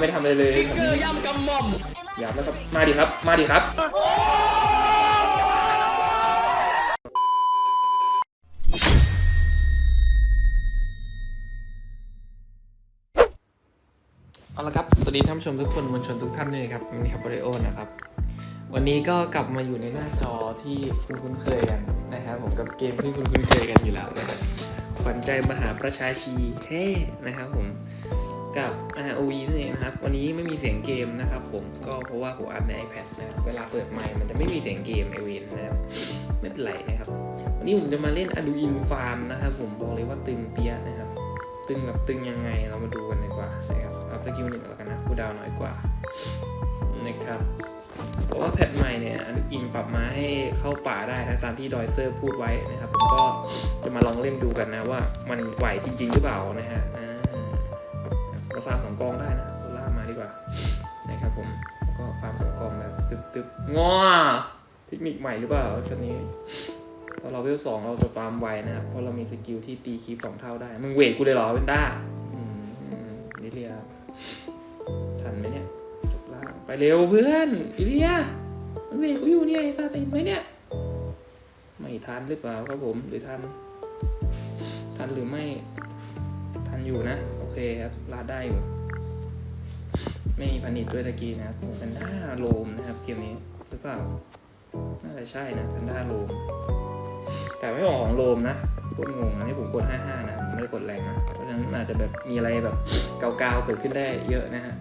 ไม่ทำอะไรเลยฟิกเกอร์ย่ำกำหม่อมหยาบแล้วครับมาดิครับ มาดิครับ เอาละครับ สวัสดีท่านผู้ชมทุกคนมวลชนทุกท่านด้วยนะครับผมครับบริโอนะครับ วันนี้ก็กลับมาอยู่ในหน้าจอที่คุณคุ้นเคยกันนะครับผมกับเกมที่คุณคุ้นเคยกันอยู่แล้วนะครับขวัญใจมหาประชาชีเฮ้นะครับผม กับ ROV นั่นเองนะครับ วันนี้ไม่มีเสียงเกมนะครับ ผมก็เพราะว่าผมอัดใน iPad นะครับเวลาเปิดไมค์มันจะไม่มีเสียงเกมไอเวนนะครับไม่เป็นไรนะครับ วันนี้ผมจะมาเล่น Arduino Farm นะครับ ผมบอกเลยว่าตึงเปียะนะครับ ตึงแบบตึงยังไงเรามาดูกันดีกว่านะครับเอาสกิลหนึ่งแล้วกันนะคูลดาวน้อยกว่านะครับเพราะว่าแพทใหม่เนี่ยอินปรับมาให้เข้าป่าได้นะตามที่ดอยเซอร์พูดไว้นะครับ ผมก็จะมาลองเล่นดูกันนะว่ามันไหวจริง ๆ หรือเปล่านะฮะ ก็ฟาร์มของกองได้นะล่ามาดีกว่านะครับผมแล้วก็ฟาร์มของกองแบบตึบๆง้อเทคนิคใหม่หรือเปล่าชุดนี้ตอนเราเวลสองเราจะฟาร์มไวนะครับเพราะเรามีสกิลที่ตีคีฟสองเท่าได้ มึงเวทกูเลยเหรอเป็นด้าอืมอิเลียทันไหมเนี่ยจบล่างไปเร็วเพื่อนอิเลียมันเวทกูอยู่เนี่ยไอ้สัตว์เห็นไหมเนี่ย ไม่ทันหรือเปล่าครับผมหรือทัน ทันหรือไม่ อยู่นะ โอเคครับลาดได้อยู่ ไม่มีพันิดด้วยตะกี้นะครับเป็นด้าโลมนะครับเกมนี้หรือเปล่าน่าจะใช่นะพันด้าโลม แต่ไม่ออกของโลมนะพวกงงนะที่ผมกด 55 นะผมไม่ได้กดแรงนะเพราะฉะนั้นมันอาจจะแบบมีอะไรแบบเกาๆเกิดขึ้นได้เยอะนะฮะ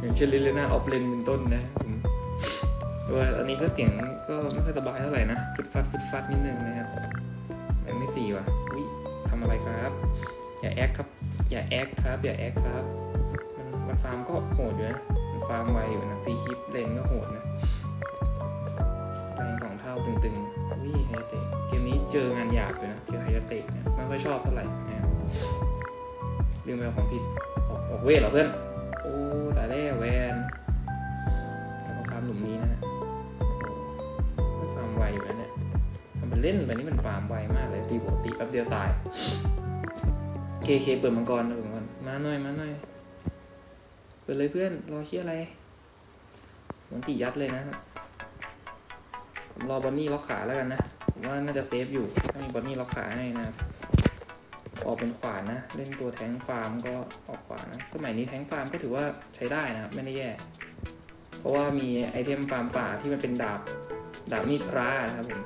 อย่างเช่นลิเลน่าออฟเลนเป็นต้นนะผมว่าอันนี้ก็เสียงก็ไม่ค่อยสบายเท่าไหร่นะฟึดฟัดฟึดฟัดนิดนึงนะครับไม่สี่ว่ะวิทำอะไรครับ อย่าแอคครับ อย่าแอคครับ อย่าแอคครับ มันมันฟาร์มก็โหดอยู่นะ มันฟาร์มไวอยู่นะ ตีคลิปเลนก็โหดนะแรงสองเท่าตึงๆวิ่ไฮเตะเกมนี้เจองานหยาบอยู่นะ เจอไฮเตะเนี่ยไม่ค่อยชอบเท่าไหร่นะลืมไปของผิดออกออกเวทเหรอเพื่อน โอ้ตายแล้วแวนแล้วก็ฟาร์มหลุมนี้นะฮะฟาร์มไวอยู่นะเนี่ยทำเป็นเล่นไปนี่มันฟาร์มไวมากเลย ตีปกติแป๊บเดียวตาย เคเคเปิดมังกรนะเปิดมังกรมาหน่อยมาหน่อย เปิดเลยเพื่อน รอเชี่ยอะไรหมือนตียัดเลยนะครับผมรอบอนนี่ล็อกขาแล้วกันนะ ผมว่าน่าจะเซฟอยู่ ถ้ามีบอนนี่ล็อกขาให้นะครับออกเป็นขวานนะ เล่นตัวแทงฟาร์มก็ออกขวานนะ สมัยนี้แทงฟาร์มก็ถือว่าใช้ได้นะครับ ไม่ได้แย่ เพราะว่ามีไอเทมฟาร์มป่าที่มันเป็นดาบ ดาบมีดพระนะครับผม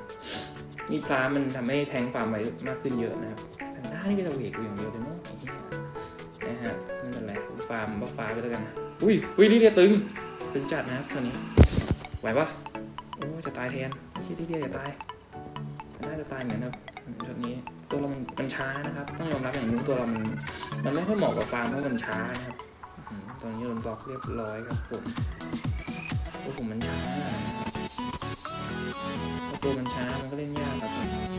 มีดพระมันทำให้แทงฟาร์มไว้มากขึ้นเยอะนะครับแพนด้านี่ก็จะเวกอยู่อย่างเดียวเลย นาะไอ้เหี้ยนะฮะไม่เป็นไรผมฟาร์มบัฟฟ้าไปแล้วกันนะอุ้ยอุ้ยนี่เรียตึง ตึงจัดนะครับตัวนี้ ไหวปะโอ้จะตายแทนไม่ใช่ที่เดียวจะตายน่าจะตายเหมือนครับช็อตนี้ตัวเรามันมันช้านะครับ ต้องยอมรับอย่างหนึงตัวเรามันมันไม่ค่อยเหมาะกับฟาร์มเพราะมันช้านะครับอื้อหือตอนนี้โดนบล็อกเรียบร้อยครับผมตัวผมมันช้าพอตัวมันช้ามันก็เล่นยากครับ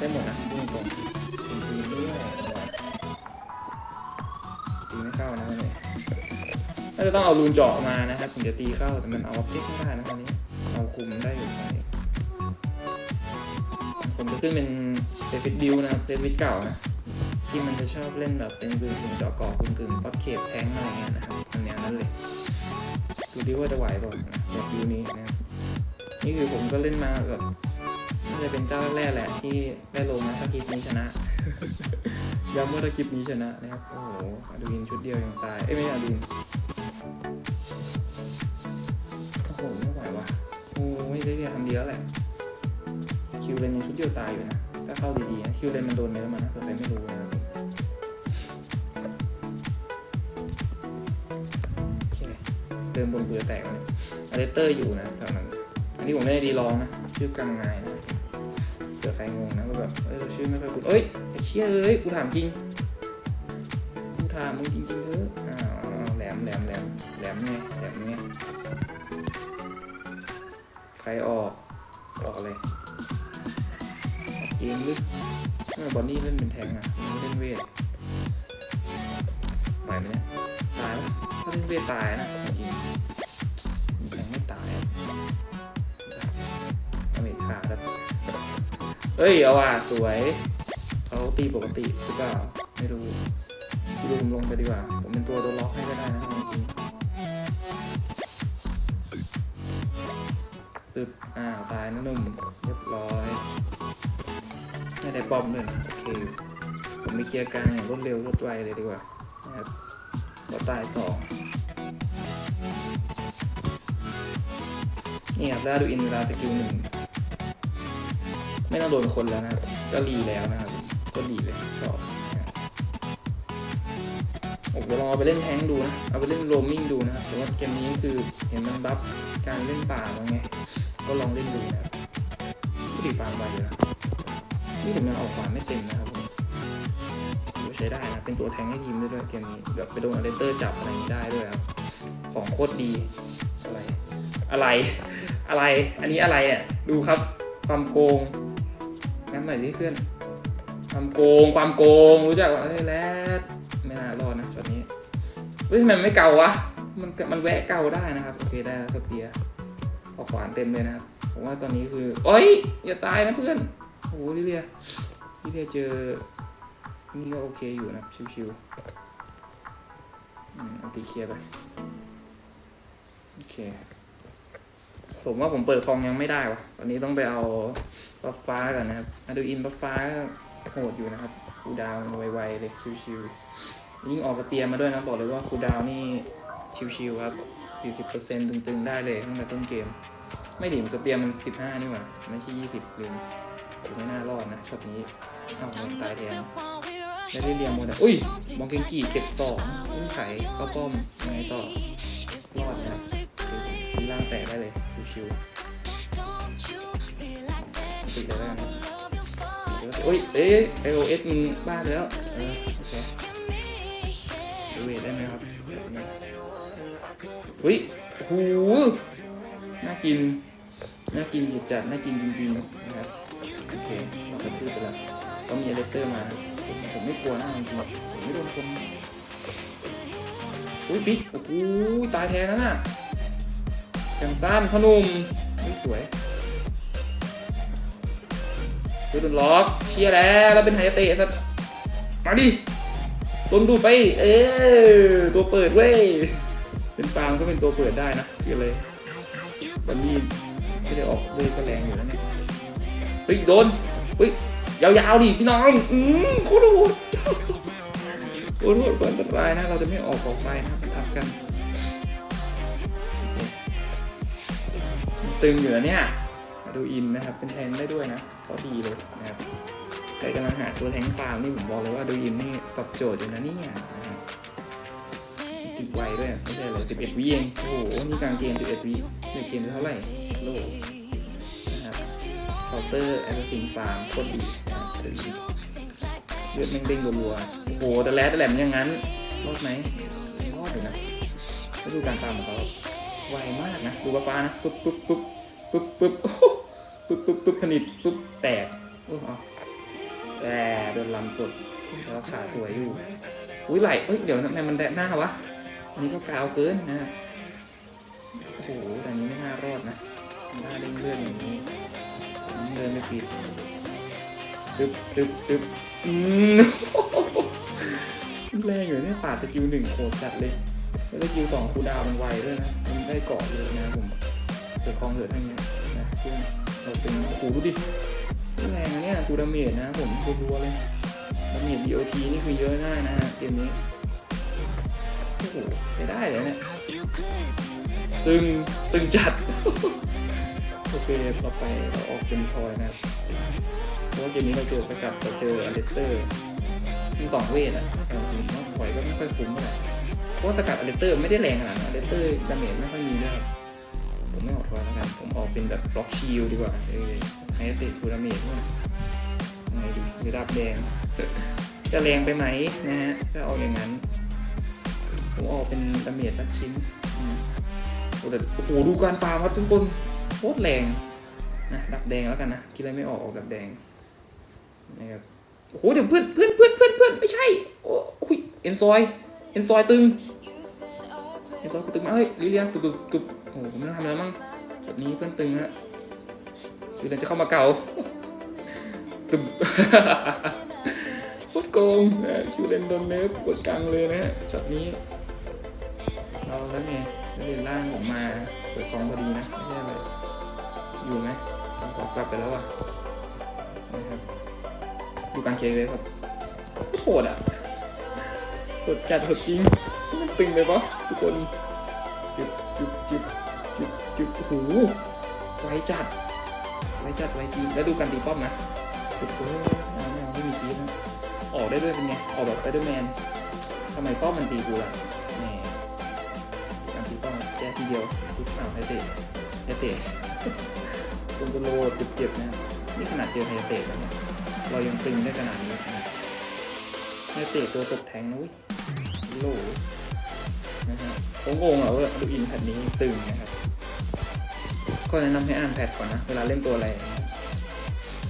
ได้หมดนะพูดตรงๆตีตีด้วยตีไม่เข้านะวันนี้น่าจะต้องเอารูนเจาะมานะครับถึงจะตีเข้าแต่มันเอาออบเจกต์ไม่ได้นะตอนนี้เอาคุมได้อยู่ตอนนี้ผมจะขึ้นเป็นเซฟิตบิวนะครับเซฟิตเก่านะที่มันจะชอบเล่นแบบเป็นปืนกึ่งเจาะกาะกึ่งกึ่งฟัดเขบแทงอะไรเงี้ยนะครับอันแนวนั้นเลยดูดิว่าจะไหวเปล่านะแบบบินี้นะนี่คือผมก็เล่นมาแบบ จะเป็นเจ้าแรกๆแหละที่ได้ลงนะถ้าคลิปนี้ชนะย้ำว่าถ้าคลิปนี้ชนะนะครับ โอ้โหอดูอินชุดเดียวยังตาย เอ้ยไม่ใช่อดูอินโอ้โหไม่ไหวว่ะโอ้ไม่ได้เรียนทำดีแล้วแหละ คิวเลนยังชุดเดียวตายอยู่นะ ถ้าเข้าดีๆนะคิวเลนมันโดนเนื้อมันนะเผื่อใครไม่รู้นะครับโอเคเดินบนเรือแตกเลยอาเลเตอร์อยู่นะแถวนั้นอันนี้ผมไม่ได้ดีลองนะ ชื่อกังไงนะ เผื่อใครงงนะว่าแบบเอ้ยเราชื่อไม่ค่อยคุ้นเอ้ยไอ้เชี่ยเอ้ยกูถามจริงกูถามมึงจริงๆเถอะอ้าวแหลมแหลมแหลมแหลมไงแหลมไงใครออกออกอะไรออกเกมหรือเออบอนนี่เล่นเป็นแทงอะเล่นเวทไหวไหมเนี่ยตายปะถ้าเล่นเวทตายนะจริงแทงไม่ตายอเอาเวทขาดแล้ว เฮ้ยเอาว่ะสวยเขาตีปกติหรือเปล่าไม่รู้ดูผมลงไปดีกว่า ผมเป็นตัวโดนล็อกให้ก็ได้นะจริงๆปึ๊บอ้าวตายนะหนุ่มเรียบร้อยไม่ได้ปอมเลยนะโอเค ผมไปเคลียร์กลางอย่างรวดเร็วรวดไวเลยดีกว่านะครับก็ตายสองนี่ครับได้ดูอินเวลาสกิลหนึ่ง ไม่ต้องโดนคนแล้วนะ ก็รีแล้วนะครับ ก็รีเลยชอบนะครับผมจะลองเอาไปเล่นแท้งดูนะ เอาไปเล่นโรมมิ่งดูนะครับแต่ว่าเกมนี้คือเห็นมันบัฟการเล่นป่ามาไง ก็ลองเล่นดูนะผู้ดีฟาร์มไวอยู่นะนี่ผมยังเอาความไม่เต็มนะครับผมใช้ได้นะ เป็นตัวแทงให้ทีมได้ด้วยเกมนี้ แบบไปโดนอเลนเตอร์จับอะไรอย่างนี้ได้ด้วยครับ ของโคตรดี อะไร อะไร อะไร อันนี้อะไรเนี่ย ดูครับ ความโกง งั้นหน่อยดิเพื่อน ความโกง ความโกง รู้จักว่าเอ้ยแรดไม่น่ารอดนะช็อตนี้เฮ้ยทำไมมันไม่เก่าวะ มันมันแวะเก่าได้นะครับ โอเคได้แล้วสเปียร์ออกขวานเต็มเลยนะครับ ผมว่าตอนนี้คือโอ้ยอย่าตายนะเพื่อน โอ้โหลิเลียลิเลียเจอ นี่ก็โอเคอยู่นะชิวๆอืมตีเคลียร์ไป โอเค ผมว่าผมเปิดคองยังไม่ได้วะตอนนี้ต้องไปเอาบัฟฟ้าก่อนนะครับอะดูอินบัฟฟ้าโหดอยู่นะครับคูดาวน์ไวๆเลยชิวๆยิ่งออกสเปียร์มาด้วยนะบอกเลยว่าคูดาวน์นี่ชิวๆครับ40%ตึงๆได้เลยตั้งแต่ต้นเกม ไม่ดิมสเปียร์มัน 15 นี่หว่า ไม่ใช่ 20ลืมผมไม่น่ารอดนะช็อตนี้อ้าวตายแทนได้ได้เรียงหมดอะอุ้ยมองเกงกี่เก็บสองอุ้ยไข่เข้าป้อมยังไงต่อรอดนะล่างแตกได้เลย ชิวๆติดเลยแล้วกันนะอุ้ยเอ้ยไอโอเอสมึงบ้าไปแล้วเออโอเคดูเวทได้ไหมครับอุ้ยโอ้โหน่ากิน น่ากินหยุดจัด น่ากินจริงๆนะครับ โอเคเราก็พูดไปแล้วก็มีอเลสเตอร์มาผมผมไม่กลัวนะจริงๆผมไม่โดนคนอุ้ยฟิกโอ้โหตายแทนแล้วน่ะ จังซ้ำพอหนุ่มนี่สวยดูโดนล็อกเชียร์แล้วแล้วเป็นไฮเตะสัตมาดิโดนดูไป เออตัวเปิดเว้ย เป็นฟาร์มก็เป็นตัวเปิดได้นะคืออะไรวันนี้ไม่ได้ออกเลยก็แรงอยู่แล้วเนี่ยเฮ้ยโดนเฮ้ยยาวๆดิพี่น้องอืมโคตรโหดโคตรโหดอันตรายนะ เราจะไม่ออกออกไปนะทำกัน ตึงอยู่นะเนี่ยมาดูอินนะครับ เป็นแทงได้ด้วยนะเขาดีเลยนะครับใครกำลังหาตัวแทงฟาร์มนี่ผมบอกเลยว่าดูอินนี่ตอบโจทย์อยู่นะเนี่ยนะครับติดไวด้วยไม่ใช่เลย11วิเองโอ้โหนี่กลางเกม11วิในเกมเท่าไหร่โลนะครับเคาน์เตอร์แอสซินฟาร์มโคตรดีนะครับเดี๋ยวดูเลือดแม่งเด้งรัวๆโอ้โหแต่แล้วแต่แหลมอย่างนั้นรอดไหมรอดอยู่นะไปดูการฟาร์มของเขา ไวมากนะดูฟ้าฟ้านะปุ๊บปุ๊บปุ๊บปุ๊บปุ๊บโอ้โหปุ๊บปุ๊บปุ๊บผนิตปุ๊บแตกโอ้เอาแต่โดนลำสุดแล้วขาสวยอยู่อุ้ยไหลเอ้ยเดี๋ยวทำไมมันแดดหน้าวะอันนี้ก็กาวเกินนะโอ้โหแต่นี้ไม่น่ารอดนะหน้าเด้งเลื่อดอย่างนี้เดินไม่ผิดตึ๊บตึ๊บตึ๊บอืมแรงอยู่เนี่ยปาดสกิลหนึ่งโหดจัดเลยแล้วสกิลสองคูดาวมันไวด้วยนะ ได้เกาะเลยนะครับผมเกิดคลองเกิดทั้งนี้นะเพื่อนเราเป็นโอ้โหดูดิแรงนะเนี่ยคูดาเมจนะครับผมรัวๆเลยดาเมจ BOT นี่คือเยอะมากนะฮะเกมนี้โอ้โหใช้ได้เลยเนี่ยตึงตึงจัด โอเคต่อไปเราออกเป็นทอยนะครับเพราะว่าเกมนี้เราเจอสกัดเราเจออเลสเตอร์มีสองเวทอะแต่จริงๆว่าทอยก็ไม่ค่อยคุ้มเท่าไหร่ เพราะสกัดอเลเตอร์ไม่ได้แรงขนาดอเลเตอร์ดาเมจไม่ค่อยมีด้วยครับผมไม่ออกทอยแล้วกันผมออกเป็นแบบบล็อกชิลดีกว่าเออไฮเตะทูดาเมจเนี่ยยังไงดีหรือดับแดงจะแรงไปไหมนะฮะถ้าเอาอย่างนั้น ผมออกเป็นดาเมจสักชิ้นโอ้แต่โอ้โหดูการฟาร์มครับทุกคนโคตรแรงนะดับแดงแล้วกันนะคิดอะไรไม่ออกออกดับแดงนะครับโอ้โหเดี๋ยวเพื่อนเพื่อนเพื่อนเพื่อนเพื่อนไม่ใช่โอ้โหเอ็นซอยเอ็นซอยตึง เอ็นซอยตึงมากเฮ้ยลิเลียตุบตุบตุบโอ้โหผมไม่ต้องทำอะไรมั้งแบบนี้เพื่อนตึงฮะคือเราจะเข้ามาเก่าตึบโคตรโกงนะคิวเลนโดนเนิร์ฟกดกลางเลยนะฮะช็อตนี้ เราแล้วไงแล้วเลนล่างผมมาเปิดกองพอดีนะไม่ใช่อะไรอยู่ไหมขอกลับไปแล้วอะนะครับดูการเคเลยครับโหดอะโหดจัดโหดจริง มันตึงไปปะทุกคนจุบจุบจุบจุบจุบโอ้โหไวจัดไวจัดไวจริงแล้วดูการตีป้อมนะโอ้โหเอาไม่เอาไม่มีคีย์นะออกได้ด้วยเป็นไง ออกแบบไปด้วยแมนทำไมป้อมมันตีกูล่ะแหมการตีป้องแก้ทีเดียวทุกข่าวไฮเตะไฮเตะคุณจะโลเจ็บๆนะครับนี่ขนาดเจอไฮเตะแล้วเนี่ยเรายังตึงได้ขนาดนี้นะครับไฮเตะตัวตกแทงนะเว้ยโลนะฮะ ผมงงอะว่าดูอินแพทนี้ตึงนะครับ ก็แนะนำให้อ่านแพทก่อนนะ เวลาเล่นตัวอะไร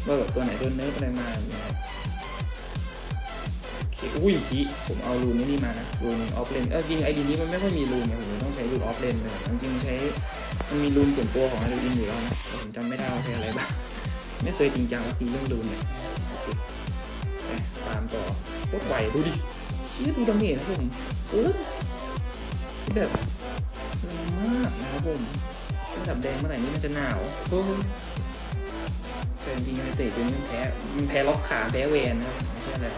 ว่าแบบตัวไหนโดนเนิร์ฟอะไรมาอย่างเงี้ยอุ้ยคีผมเอารูนนี่มานะรูนออฟเลนเออจริงไอดีนี้มันไม่ค่อยมีรูนไงผมเลยต้องใช้รูนออฟเลนเลยจริงใช้มันมีรูนส่วนตัวของไอรูนอยู่แล้วนะผมจำไม่ได้ว่าใช้อะไรบ้างไม่เคยจริงจังว่าปีเรื่องรูนเนี่ยตามต่อโคตรไหวดูดิเชี่ยดูดาเมจนะผมเอ อแบบแรงมากนะครับผมระดับแดงเมื่อไหร่นี่มันจะหนาวโอ้แต่จริงๆไอเตะตัวนี้มันแพ้มันแพ้ล็อกขาแพ้เวนนะครับไม่ใช่อะไร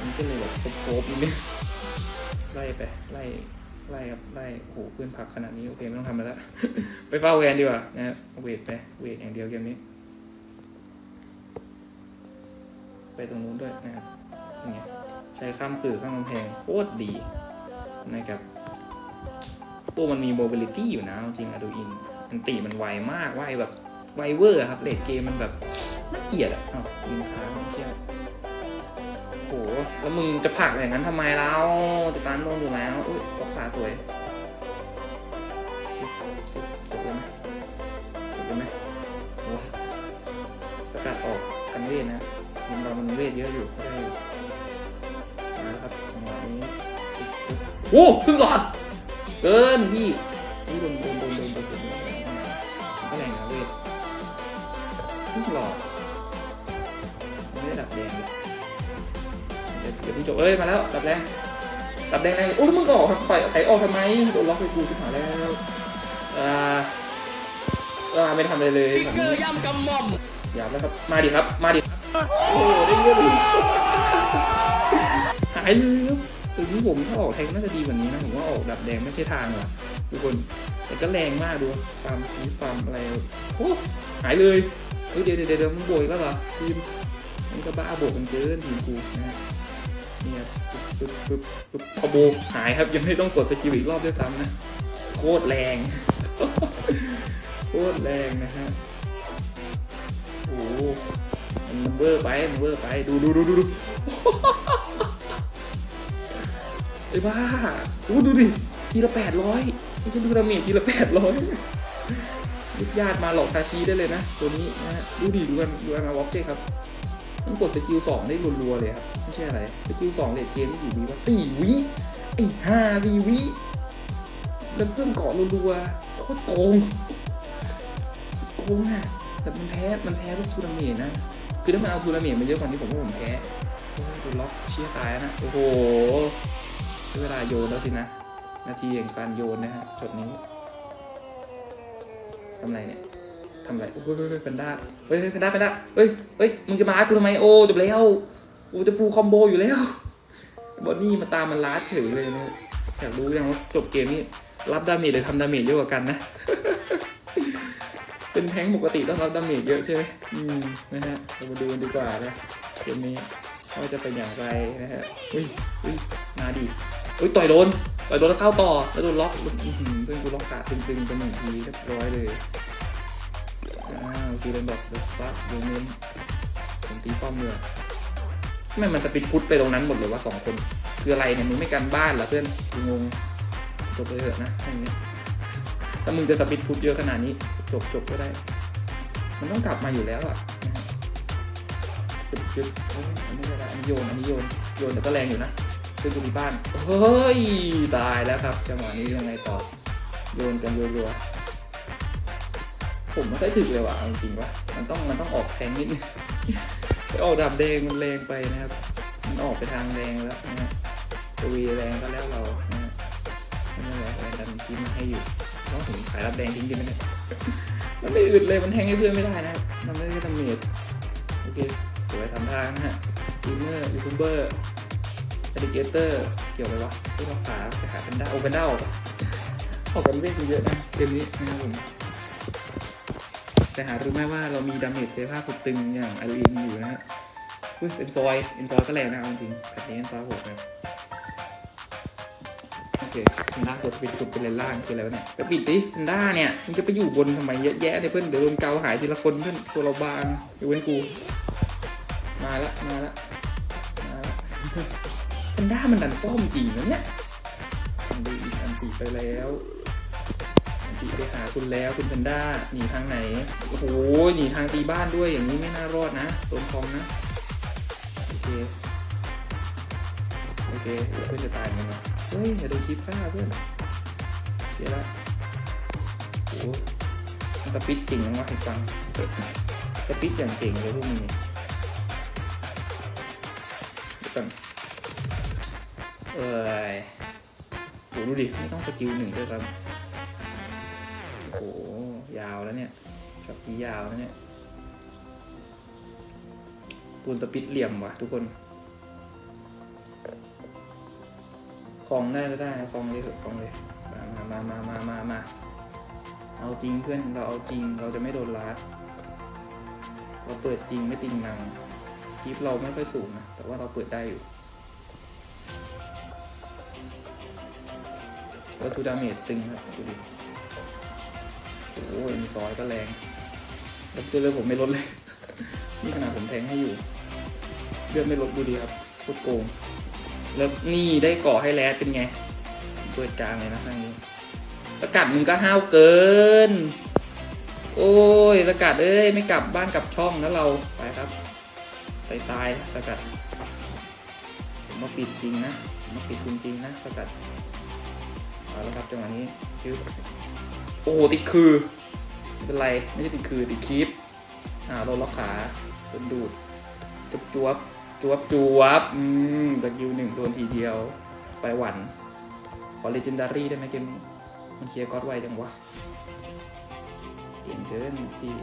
มันก็เลยแบบโคบๆนิดนึงไล่ไปไล่ไล่ครับไล่โหเพื่อนผักขนาดนี้โอเคไม่ต้องทำแล้ว ไปเฝ้าแวนดีกว่านะครับเวทไปเวทอย่างเดียวเกมนี้ ไปตรงนู้นด้วยนะครับนี่ใช้ข้ามคือข้ามกำแพงโคตรดีนะครับ ตัวมันมีโมบิลิตี้อยู่นะจริงอะดูอินมันตีมันไวมากไวแบบไวเวอร์ครับเลดเกมมันแบบน่าเกลียดอะอ้าวยิงค้างไม่เชื่อโหแล้วมึงจะผักอย่างนั้นทำไมเราจะตันโดนอยู่แล้วอุ้ยตกขาสวยจบเลยไหมจบเลยไหมโอ้ยสกัดออกกันเวทนะทีมเรามันเวทเยอะอยู่ได้อยู่มาครับจังหวะนี้โอ้ครึ่งหลอด เกินพี่นี่โดนโดนโดนโดนโดนโดนมันก็แรงนะเวทครึ่หลอดไม่ได้ดับแดงเดี๋ยวเดี๋ยวพี่จบเอ้ยมาแล้วดับแรงดับแรงแรงโอ้ยมึงก็ออกปล่อยไถออกทำไมโดนล็อกไปกูชิบหายแล้วอ่าอ่าไม่ทำอะไรเลยแบบนี้ยำกำหม่อมหยาแล้วครับมาดิครับมาดิครับโอ้ได้เรื่องหายเลยครับ ถึงผมถ้าออกแทงน่าจะดีกว่านี้นะผมว่าออกดับแดงไม่ใช่ทางว่ะทุกคนแต่ก็แรงมากดูฟามคีฟาร์มอะไรโอ้หายเลยเฮ้ยเดี๋ยวเดี๋ยวเดี๋ยวมึงโบยก็เหรอทีมมันก็บ้าโบกกันเกินทีมกูนะเนี่ยปึ๊บปึ๊บปึ๊บพอโบหายครับยังไม่ต้องกดสกิลอีกรอบด้วยซ้ำนะโคตรแรงโคตรแรงนะฮะโอ้มันเวอร์ไปมันเวอร์ไปดูดูดูดู ไอ้บ้าโอ้ดูดิทีละแปดร้อยไม่ใช่ดูดาเมจทีละแปดร้อยยุดญาติมาหลอกทาชีได้เลยนะ ตัวนี้นะฮะดูดิดูกันดูกันมาวอล์กเจ้ครับมันกดสกิลสองได้รัวๆเลยครับ ไม่ใช่อะไรสกิลสองเลดเกมนี่กี่วิวะสี่วิไอ้ห้าวิวิแล้วเพิ่มเกาะรัวๆโคตรโกงโกงอะแต่มันแพ้มันแพ้ลูกทูนาเมตนะ คือถ้ามันเอาทูนาเมตมาเยอะกว่านี้ผมว่าผมแพ้โอ้ยโดนล็อกเชี่ยตายนะโอ้โห เวลาโยนแล้วสินะ นาทีแห่งการโยนนะฮะช็อตนี้ทำไรเนี่ยทำไรเฮ้ยเฮ้ยเฮ้ยแพนด้าเฮ้ยเฮ้ยแพนด้าแพนด้าเฮ้ยเฮ้ยมึงจะมาลัดกูทำไมโอ้จบแล้วกูจะฟูลคอมโบอยู่แล้วบอนนี่มาตามมันลัดเฉยเลยนะอยากรู้ยังว่าจบเกมนี้รับดาเมจหรือทำดาเมจเยอะกว่ากันนะ เป็นแทงปกติต้องรับดาเมจเยอะใช่ไหมอืมนะฮะเรามาดูกันดีกว่านะเกมนี้ว่าจะเป็นอย่างไรนะฮะอุ้ยอุ้ยมาดิ อุ้ยต่อยโดนต่อยโดนแล้วเข้าต่อแล้วโดนล็อกเพื่อนกูล็อกขาตึงๆไปหนึ่งทีเรียบร้อยเลยอ้าวคือเรนบอกเดอะฟักเดเงินผมตีป้อมเลยทำไมมันจะปิดพุทธไปตรงนั้นหมดเลยวะสองคน คืออะไรเนี่ยมึงไม่กันบ้านเหรอเพื่อนกูงงจบไปเถอะนะอย่างเงี้ยถ้ามึงจะสปิดพุทธเยอะขนาดนี้ จบจบก็ได้ มันต้องกลับมาอยู่แล้วอะนะฮะจุดจุดอ้ยอันนี้ก็ได้อันนี้โยนอันนี้โยนโยนแต่ก็แรงอยู่นะ เพื่อนกูที่บ้านเฮ้ยตายแล้วครับจังหวะนี้ยังไงต่อโยนกันรัวๆผมไม่ค่อยถึกเลยว่ะจริงๆว่ามันต้องมันต้องออกแทงนิดนึงไปออกดาบแดงมันแรงไปนะครับ มันออกไปทางแรงแล้วนะฮะตัววีแรงก็แล้วเรานะฮะไม่เป็นไรแรงดันคีบมาให้อยู่ต้องถึงขายรับแดงทิ้งดีไหมนี่ยมันไม่อึดเลยมันแทงให้เพื่อนไม่ได้นะทำได้แค่ทำเมดโอเคสวยทำทางนะฮะยูเมอร์ยูทูบเบอร์ อดิเกเตอร์เกี่ยวอะไรวะที่เราขาไปหาเป็นด้าโอเป็นด้าออกออกกันเวทเยอะนะเกมนี้นะครับผมแต่หารู้ไหมว่าเรามีดาเมจเทผ้าสุดตึงอย่างอารูอินอยู่นะฮะอุ้ยเอ็นซอยเอ็นซอยก็แรงนะเอาจริงๆแบบนี้เอ็นซอยโหดนะโอเคพันด้ากดปิดจุดเป็นเลนล่างคืออะไรวะเนี่ยก็ปิดดิพันด้าเนี่ยมึงจะไปอยู่บนทำไมเยอะแยะเนี่ยเพื่อนเดี๋ยวโดนเกาหายทีละคนเพื่อนตัวเราบางยกเว้นกู มาละมาละมาละพั นด้ามันดันป้อมจริงนะเนี่ยอันดีอีกอันตีไปแล้วอันตีไปหาคุณแล้วคุณแพนด้าหนีทางไหน โอ้โหหนีทางตีบ้านด้วยอย่างนี้ไม่น่ารอดนะโดนคอมนะ โอเค โอเคเพื่อนจะตายมั้งวะเฮ้ยอย่าโดนคลิปฆ่าเพื่อนเสียละโอ้โหมันสปิดจริงนะวะให้ฟังสปิดอย่างเก่งเลยพวกมึงเนี่ยเดี๋ยวก่อน เอ้ยโหดูดิ ไม่ต้องสกิลหนึ่งด้วยครับ โอ้โหยาวแล้วเนี่ยช็อตนี้ยาวแล้วเนี่ยปูนสปิดเหลี่ยมว่ะทุกคนคลองได้ก็ได้คลองเลยเถอะคลองเลย มามามามามามาเอาจริงเพื่อนเราเอาจริงเราจะไม่โดนลัดเราเปิดจริงไม่ติงนังจีบเราไม่ค่อยสูงนะแต่ว่าเราเปิดได้อยู่ ก็ทูดาเมจตึงครับดูดิโอ้ยมีซอยก็แรงแล้วตัวเลยผมไม่ลดเลย นี่ขนาดผมแทงให้อยู่เลือดไม่ลดดูดีครับโคตรโกง แล้วนี่ได้กาะให้แล้วเป็นไงเปิดกลางเลยนะทางนี้สกัดมึงก็ห้าวเกิน โอ้ยสกัดเอ้ยไม่กลับบ้านกลับช่องแล้วเราไปครับตายตายสกัดผมมาปิดจริงนะมมาปิดคุณจริงนะสกัด เอาละครับจังหวะนี้คิวโอ้โหติดคือไม่เป็นไรไม่ใช่ติดคือติดคีปอ่าโดนล็อกขาโดนดูดจุบจวบจวบจวบอืมสกิลหนึ่งโดนทีเดียว ไปหวันขอเลเจนดารี่ได้ไหมเกมนี้ มันเคลียร์ก๊อตไวจังวะเก่งเกินพี่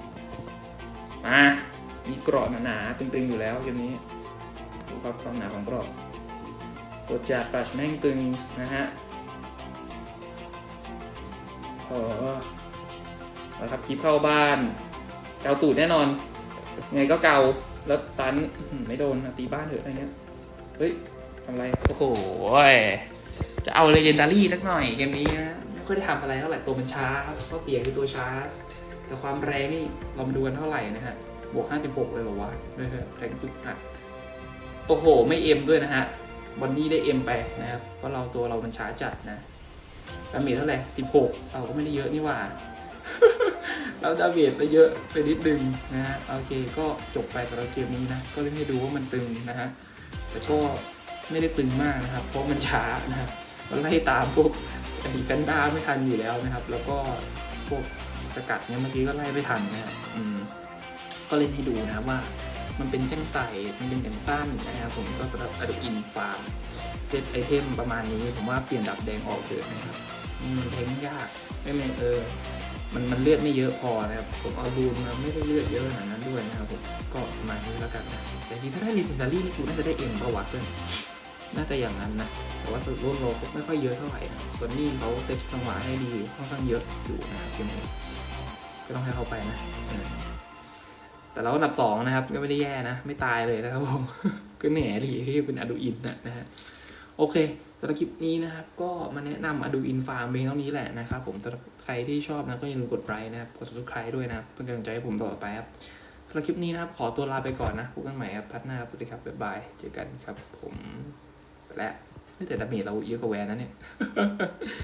มามีเกราะหนาๆตึงๆอยู่แล้วเกมนี้ดูครับความหนาของเกราะตัวจัดปัชแม่งตึงนะฮะ อ้แล้วครับคลิปเข้าบ้าน เกาตูดแน่นอน ไงก็เกาแล้วตันไม่โดนตีบ้านเถอะอะไรเงี้ย เฮ้ยทำไร โอ้โห จะเอาเลเจนดารี่สักหน่อยเกมนี้นะ ไม่ค่อยได้ทำอะไรเท่าไหร่ตัวมันช้าครับข้อเสียคือตัวช้า แต่ความแรงนี่เรามาดูกันเท่าไหร่นะฮะ บวก 56 เลยหรอวะด้วยเถอะแรงฝึกหัดโอ้โห ไม่เอ็มด้วยนะฮะบอนนี่ได้เอ็มไปนะครับ เพราะเราตัวเรามันช้าจัดนะ ดาเมจเท่าไหร่สิบหกเราก็ไม่ได้เยอะนี่หว่าเราดาเมจไปเยอะไปนิดนึงนะฮะโอเคก็จบไปสำหรับเกมนี้นะ ก็เล่นให้ดูว่ามันตึงนะฮะแต่ก็ไม่ได้ตึงมากนะครับ เพราะมันช้านะครับมันไล่ตามพวกไอ้แพนด้าไม่ทันอยู่แล้วนะครับ แล้วก็พวกสกัดเนี่ยเมื่อกี้ก็ไล่ไม่ทันนะครับอืมก็เล่นให้ดูนะครับว่ามันเป็นแจังใส่มันเป็นจังสั้นนะครับผมก็สำหรับ a d o i n Farm เซตไอเทมประมาณนี้ ผมว่าเปลี่ยนดับแดงออกเถอะนะครับ มันเทงยากไม่ไม่เออมันมันเลือดไม่เยอะพอนะครับ ผมเอาดูมาไม่ได้เลือดเยอะขนาดนั้นด้วยนะครับผมก็มาณนี้แล้วกันนะแต่ทีถ้าได้ลิเทนดารี่นี่กูน่าจะได้เอ็มประวัติด้วยน่าจะอย่างนั้นนะแต่ว่าสุดร่วมโลก็ไม่ค่อยเยอะเท่าไหร่นะส่วนนี้เขาเซตจังหวะให้ดีค่อนข้างเยอะอยู่นะครับเกมนี้ก็ต้องให้เขาไปนะแต่เราอันดับสองนะครับ ก็ไม่ได้แย่นะ ไม่ตายเลยนะครับผมก็แหน่ดีที่เป็นอดูอินนะนะฮะ โอเคสำหรับคลิปนี้นะครับ ก็มาแนะนำอดูอินฟาร์มเพียงเท่านี้แหละนะครับผมสำหรับใครที่ชอบนะก็อย่าลืมกดไลค์นะครับกด subscribe ด้วยนะครับเป็นกำลังใจให้ผมต่อไปครับสำหรับคลิปนี้นะครับ ขอตัวลาไปก่อนนะพบกันใหม่ครับพัดหน้าสวัสดีครับบ๊ายบายเจอกันครับผมไปแล้วไม่แต่ดาเมจเราเยอะกว่าแวนนะเนี่ย